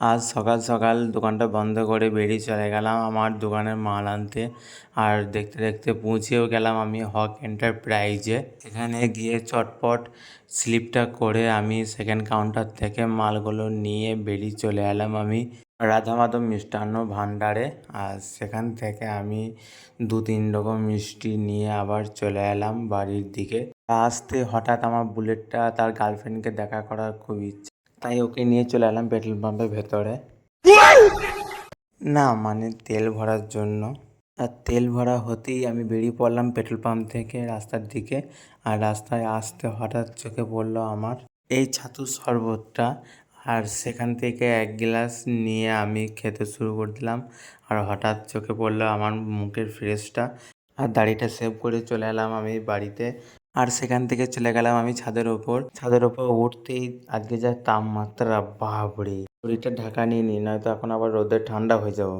আজ সকাল সকাল দোকানটা বন্ধ করে বেরিয়ে চলে গেলাম আমার দোকানের মাল আনতে। আর দেখতে দেখতে পৌঁছেও গেলাম আমি হক এন্টারপ্রাইজে। এখানে গিয়ে চটপট স্লিপটা করে আমি সেকেন্ড কাউন্টার থেকে মালগুলো নিয়ে বেরিয়ে চলে এলাম আমি রাধা মাধব মিষ্টান্ন ভাণ্ডারে। আর সেখান থেকে আমি দু তিন রকম মিষ্টি নিয়ে আবার চলে এলাম বাড়ির দিকে। আসতে হঠাৎ আমার বুলেটটা তার গার্লফ্রেন্ডকে দেখা করার খুব ইচ্ছে তাই ওকে নিয়ে চলে এলাম পেট্রোল পাম্পের ভেতরে। না মানে তেল ভরার জন্য। আর তেল ভরা হতেই আমি বেরিয়ে পড়লাম পেট্রোল পাম্প থেকে রাস্তার দিকে। আর রাস্তায় আসতে হঠাৎ চোখে পড়ল আমার এই ছাতুর শরবতটা। আর সেখান থেকে এক গ্লাস নিয়ে আমি খেতে শুরু করে দিলাম। আর হঠাৎ চোখে পড়ল আমার মুখের ফ্রেশটা। আর দাড়িটা সেভ করে চলে এলাম আমি বাড়িতে। আর সেখান থেকে চলে গেলাম আমি ছাদের ওপর। ছাদের ওপর উঠতেই আজকে যা তাপমাত্রা, বাপরে। শরীরটা ঢাকা নিয়ে নি, নয়তো এখন আবার রোদে ঠান্ডা হয়ে যাব।